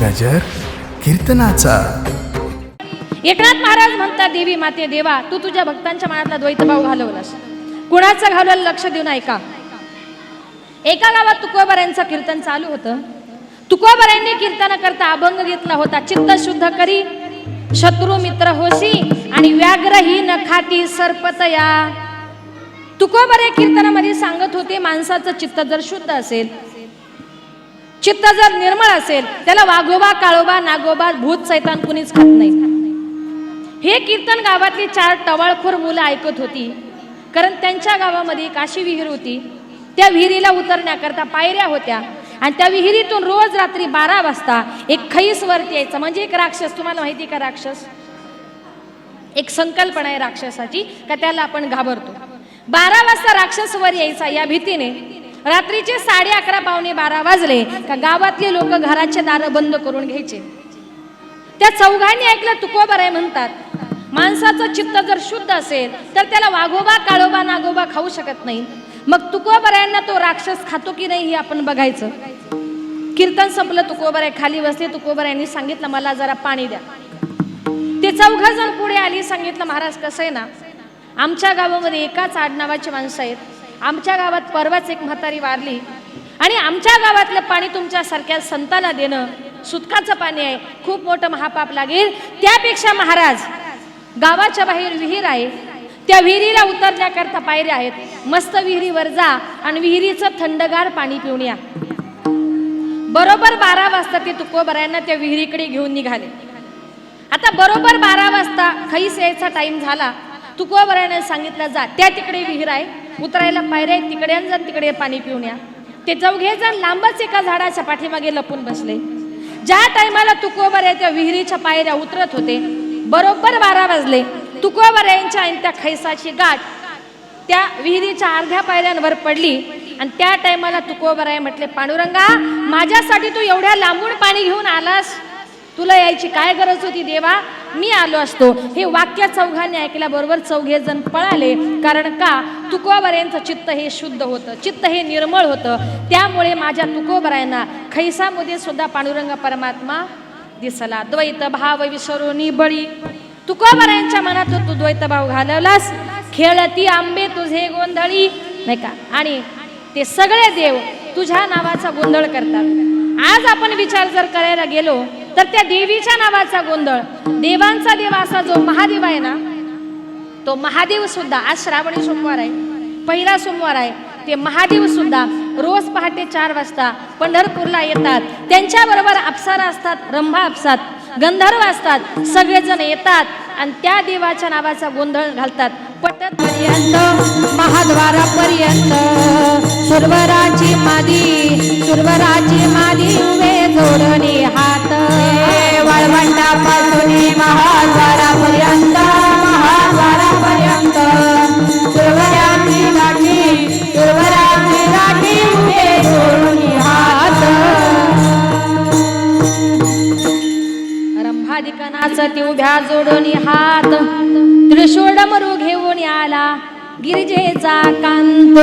गजर कीर्तनाचा. एकनाथ महाराज म्हणतात देवी माते देवा तू तुझ्या भक्तांच्या मनातला द्वैतभाव घालवलास. कुणाचं घालवलं लक्ष देऊन ऐका एका गावात तुकोबऱ्यांचं कीर्तन चालू होतं. तुकोबऱ्यांनी कीर्तन करता अभंग घेतला होता चित्त शुद्ध करी शत्रू मित्र होशी आणि व्याघ्रही न खाती सर्पतया तुकोबरे कीर्तनामध्ये सांगत होते माणसाचं चित्त जर शुद्ध असेल चित्त जर निर्मळ असेल त्याला वाघोबा काळोबा नागोबा भूत सैतान कुणीच खात नाही. हे कीर्तन गावातली चार टवाळखोर मुलं ऐकत होती. कारण त्यांच्या गावामध्ये एक अशी विहीर होती. त्या विहिरीला उतरण्याकरता पायऱ्या होत्या. आणि त्या विहिरीतून रोज रात्री बारा वाजता एक खैस वरती यायचा. म्हणजे एक राक्षस तुम्हाला माहिती का राक्षस? एक संकल्पना आहे राक्षसाची का त्याला आपण घाबरतो. बारा वाजता राक्षस वर यायचा या भीतीने. रात्रीचे साडे अकरा पावणे बारा वाजले का गावातले लोक घराचे दारं बंद करून घ्यायचे. त्या चौघांनी ऐकलं तुकोबर आहे म्हणतात. माणसाचं चित्त जर शुद्ध असेल तर त्याला वाघोबा काळोबा नागोबा खाऊ शकत नाही. मग तुकोबऱ्यांना तो राक्षस खातो की नाही हे आपण बघायचं. कीर्तन संपलं तुकोबर आहे खाली बसले तुकोबर यांनी सांगितलं मला जरा पाणी द्या. ते चौघ जण पुढे आली सांगितलं महाराज कसं आहे ना? आमच्या गावामध्ये एकाच आडनावाची माणसं आहेत. आमच्या गावात परवाच एक म्हातारी वारली. आणि आमच्या गावातलं पाणी तुमच्यासारख्या संतांना देणं सुतकाचं पाणी आहे. खूप मोठं महापाप लागेल. त्यापेक्षा महाराज गावाच्या बाहेर विहीर आहे. त्या विहिरीला उतरण्याकरता पायऱ्या आहेत. मस्त विहिरीवर जा आणि विहिरीचं थंडगार पाणी पिऊन या. बरोबर बारा वाजता ते तुकोबऱ्यांना त्या विहिरीकडे घेऊन निघाले. आता बरोबर बारा वाजता खैस यायचा टाइम झाला. तुकोबऱ्याने सांगितलं जा त्या तिकडे विहीर आहे. उतरायला पायऱ्या आहेत तिकडे आणि जा तिकडे पाणी पिऊन या. ते चौघे जण लांबच एका झाडाच्या पाठीमागे लपून बसले. ज्या टायमाला तुकोबऱ्या त्या विहिरीच्या पायऱ्या उतरत होते बरोबर बारा वाजले. तुकोबऱ्यांच्या आणि त्या खैसाची गाठ त्या विहिरीच्या अर्ध्या पायऱ्यांवर पडली आणि त्या टायमाला तुकोबराय म्हटले पांडुरंगा माझ्यासाठी तू एवढ्या लांबून पाणी घेऊन आलास. तुला यायची काय गरज होती देवा? मी आलो असतो. हे वाक्य चौघांनी ऐकल्याबरोबर चौघे जण पळाले. कारण का? तुकोबऱ्यांचं चित्त हे शुद्ध होतं. चित्त हे निर्मळ होतं. त्यामुळे माझ्या तुकोबरायांना खैसामध्ये सुद्धा पांडुरंग परमात्मा दिसला. द्वैत भाव विसरून बळी. तुकोबऱ्यांच्या मनात तू द्वैत भाव घालवलास. खेळती आंबे तुझे गोंधळी. नाही का? आणि ते सगळे देव तुझ्या नावाचा गोंधळ करतात. आज आपण विचार जर करायला गेलो तर त्या देवीच्या नावाचा गोंधळ देवांचा देव असा जो महादेव आहे ना तो महादेव सुद्धा आज श्रावणी सोमवार आहे पहिला सोमवार आहे ते महादेव सुद्धा रोज पहाटे चार वाजता पंढरपूरला येतात. त्यांच्याबरोबर अप्सरा असतात रंभा अपसात गंधर्व असतात सगळेजण येतात आणि त्या देवाच्या नावाचा गोंधळ घालतात. पटत पर्यंत महाद्वारापर्यंत सुरवराची मादी सुरवराची मादी. ती उभ्या जोडून हात. त्रिशूळ मरू घेऊन आला गिरिजेचा कांत.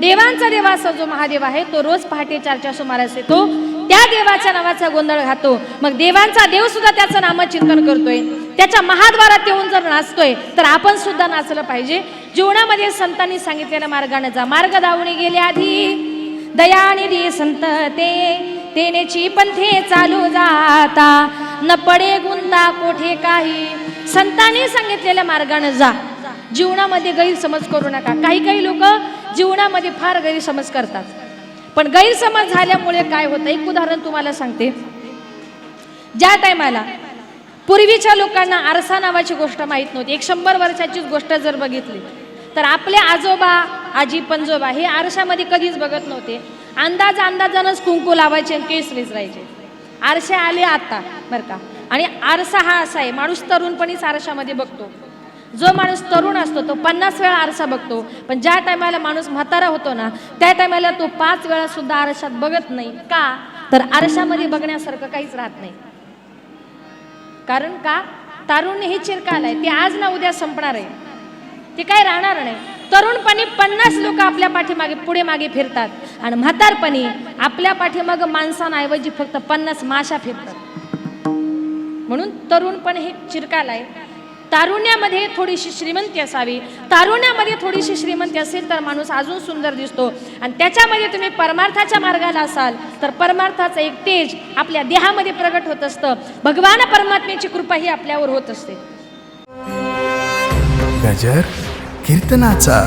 देवांचा देव असा जो महादेव आहे तो रोज पहाटे चारच्या सुमारास येतो. त्या देवाच्या नावाचा गोंधळ घातो. मग देवांचा देव सुद्धा त्याचं नामचिंतन करतोय. त्याच्या महाद्वारात येऊन जर नाचतोय तर आपण सुद्धा नाचलं पाहिजे. जीवनामध्ये संतांनी सांगितलेल्या मार्गाने जा. मार्ग दावणी गेले आधी. दयानिधी संत ते. तेनेची पंथे चालू जाता. न पडे गुंता कोठे काही. संतांनी सांगितलेल्या मार्गाने जा. जीवनामध्ये गैरसमज करू नका. काही काही लोक जीवनामध्ये फार गैरसमज करतात. पण गैरसमज झाल्यामुळे काय होतं? एक उदाहरण तुम्हाला सांगते. ज्या टायमाला पूर्वीच्या लोकांना आरसा नावाची गोष्ट माहीत नव्हती. एक शंभर वर्षाचीच गोष्ट जर बघितली तर आपले आजोबा आजी पंजोबा हे आरशामध्ये कधीच बघत नव्हते. अंदाज अंदाजानंच कुंकू लावायचे आणि केस विसरायचे. आरसे आले आता. बरं का? आणि आरसा हा असा आहे माणूस तरुणपणीच आरशामध्ये बघतो. जो माणूस तरुण असतो तो पन्नास वेळा आरसा बघतो. पण ज्या टायमाला माणूस म्हातारा होतो ना त्या टायमाला तो पाच वेळा सुद्धा आरशात बघत नाही. का? तर आरशामध्ये बघण्यासारखं काहीच राहत नाही. कारण का? तारुण्य हे चिरकाल आहे. ते आज ना उद्या संपणार आहे. ते काय राहणार नाही. तरुणपणी पन्नास लोक आपल्या पाठीमागे पुढे मागे फिरतात. आणि म्हातारपणी आपल्या पाठीमागे माणसांऐवजी फक्त पन्नास माशा फिरतात. म्हणून तरुणपण हे चिरकाल आहे तारुण्यामध्ये थोडीशी श्रीमंती असावी. तारुण्यामध्ये थोडीशी श्रीमंती असेल तर माणूस अजून सुंदर दिसतो. आणि त्याच्यामध्ये तुम्ही परमार्थाच्या मार्गाला असाल तर परमार्थाचं एक तेज आपल्या देहामध्ये प्रगट होत असतं. भगवान परमात्म्याची कृपा ही आपल्यावर होत असते. गजर कीर्तनाचा.